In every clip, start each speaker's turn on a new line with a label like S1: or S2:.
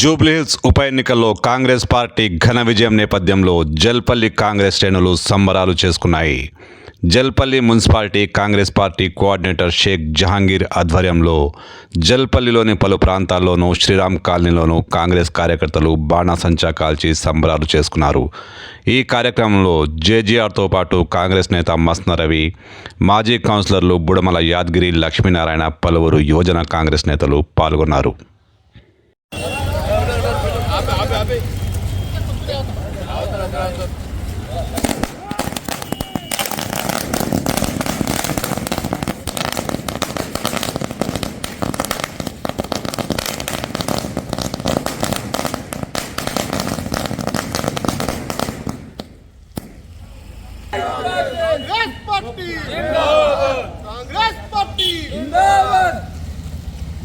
S1: జూబ్లీహిల్స్ ఉప ఎన్నికల్లో కాంగ్రెస్ పార్టీ ఘన విజయం నేపథ్యంలో జల్పల్లి కాంగ్రెస్ శ్రేణులు సంబరాలు చేసుకున్నాయి. Jalpalli municipality Congress party coordinator Sheikh Jahangir ఆధ్వర్యంలో జల్పల్లిలోని పలు ప్రాంతాల్లోనూ శ్రీరామ్ కాలనీలోనూ కాంగ్రెస్ కార్యకర్తలు బాణాసంచా కాల్చి సంబరాలు చేసుకున్నారు. ఈ కార్యక్రమంలో జేజీఆర్తో పాటు కాంగ్రెస్ నేత మస్న రవి మాజీ కౌన్సిలర్లు బుడమల యాద్గిరి లక్ష్మీనారాయణ పలువురు యువజన కాంగ్రెస్ నేతలు పాల్గొన్నారు.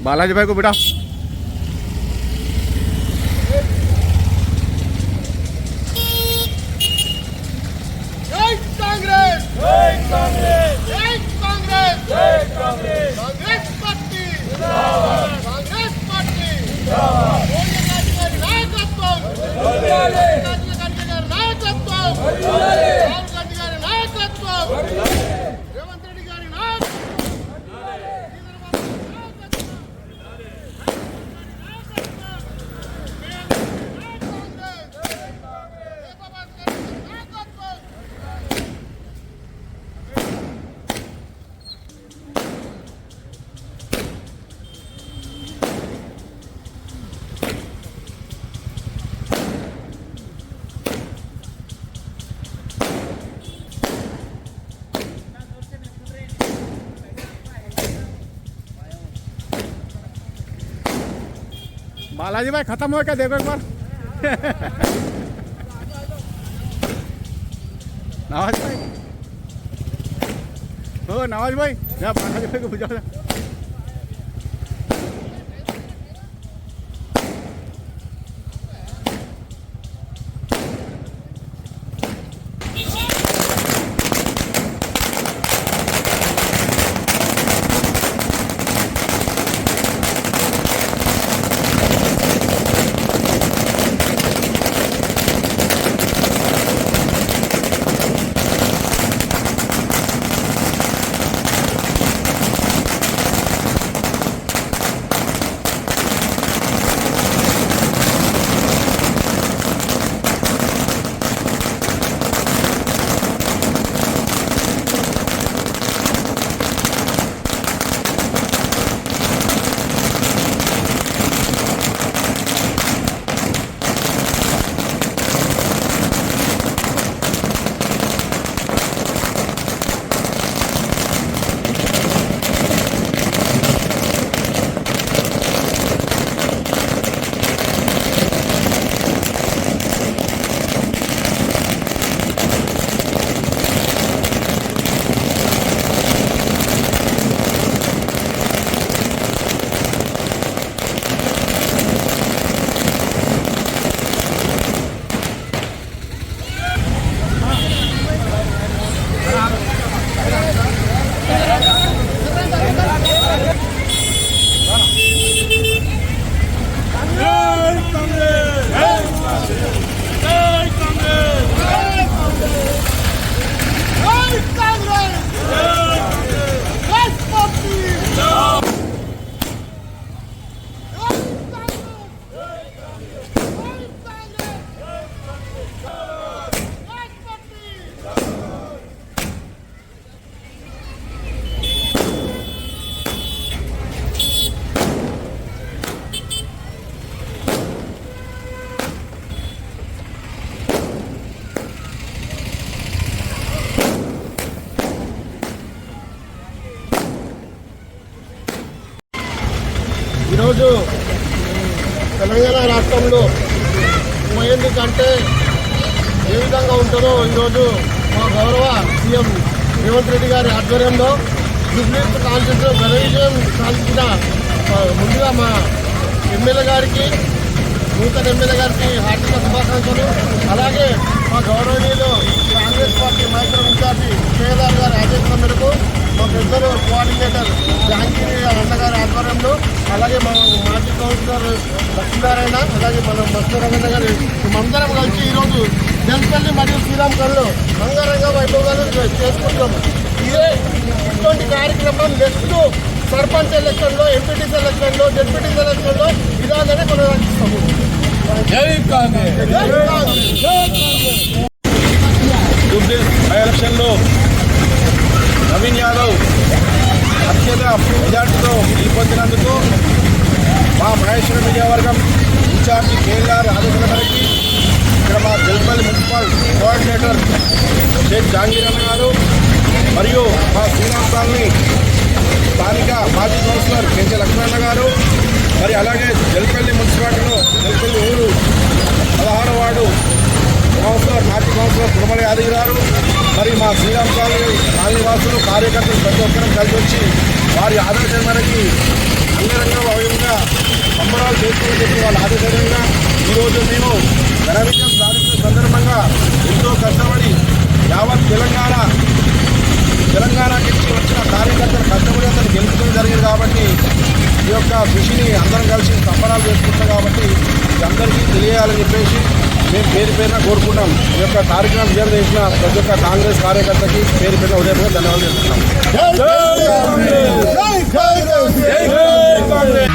S2: बालाजी भाई को बेटा બાલાજીભાઈ ખતમ
S3: હોય કે દેખો એકવાર? નવાજભાઈ? હો નવાજભાઈ જ્યાં બાલાજીભાઈ ગુજરાત ఈరోజు తెలంగాణ రాష్ట్రంలో పోయేందు కంటే ఏ విధంగా ఉంటుందో ఈరోజు మా గౌరవ సీఎం రేవంత్ రెడ్డి గారి ఆధ్వర్యంలో జూబ్లీస్ కాన్స్టిట్యూన్సీలో ఘన విజయం సాధించిన ముందుగా మా ఎమ్మెల్యే గారికి నూతన ఎమ్మెల్యే గారికి హార్దిక శుభాకాంక్షలు. అలాగే మా గౌరవనీయులు Congress party Maitri in charge Kedar గారి ఆదేశాల మేరకు మా పెద్దలు కోఆర్డినేటర్ జాంకీ అలాగే మా మాజీ కౌన్సిలర్ లక్ష్మీనారాయణ అలాగే మనం లక్ష్మీనారాయణ గారు మేమందరం కలిసి ఈరోజు జల్పల్లి మరియు శ్రీరామ్గఢ్లో అంగరంగ వైభవాలు చేసుకుంటాము ఇదే ఇటువంటి కార్యక్రమం నెక్స్ట్ సర్పంచ్ ఎలక్షన్లో ఎంపీటీసీ ఎలక్షన్లో జెడ్పీటీసీ ఎలక్షన్లో ఇలాగనే కొనసాగిస్తాము.
S4: ఎలక్షన్లో నవీన్ యాదవ్ అత్యంత మెజార్టీతో గెలుపొందినందుకు మా మహేశ్వర మీడియా వర్గం ఇన్ఛార్జి కేఎల్ఆర్ ఆదేశాల ఇక్కడ మా జల్పల్లి మున్సిపల్ కోఆర్డినేటర్ షేక్ జహాంగీర్ అన్న గారు మరియు మా శ్రీరామ్ కాలనీ స్థానిక మాజీ కౌన్సిలర్ కెంచె లక్ష్మణ గారు మరి అలాగే జల్పల్లి మున్సిపాలిటీలో జల్పల్లి ఊరు పదహారు వార్డు కౌన్సిలర్ మాజీ కౌన్సిలర్ కుటుంబ యాదవ్ గారు మరి మా శ్రీరామ్ కాలనీ కాలనీవాసులు కార్యకర్తలు ప్రతి ఒక్కరూ కలిసి వచ్చి వారి ఆదర్శం మనకి అంగరంగ వైభవంగా సంబరాలు చేసుకోవాలని చెప్పి వాళ్ళ ఆదేశంగా ఈరోజు మేము ఘన విజయం సాధించిన సందర్భంగా ఎంతో కష్టపడి యావత్ తెలంగాణ తెలంగాణ నుంచి వచ్చిన కార్యకర్తలు కష్టపడి అతను గెలుచుకోవడం జరిగింది కాబట్టి ఈ యొక్క కృషిని అందరం కలిసి సంబరాలు చేసుకుంటాం కాబట్టి అందరికీ తెలియాలని చెప్పేసి మేము పేరు పేరున కోరుకుంటాం ఈ యొక్క కార్యక్రమం విజయం చేసిన ప్రతి ఒక్క కాంగ్రెస్ కార్యకర్తకి పేరు పేరున ఉదయం ధన్యవాదాలు చేస్తున్నాం
S3: జై కాంగ్రెస్ జై కాంగ్రెస్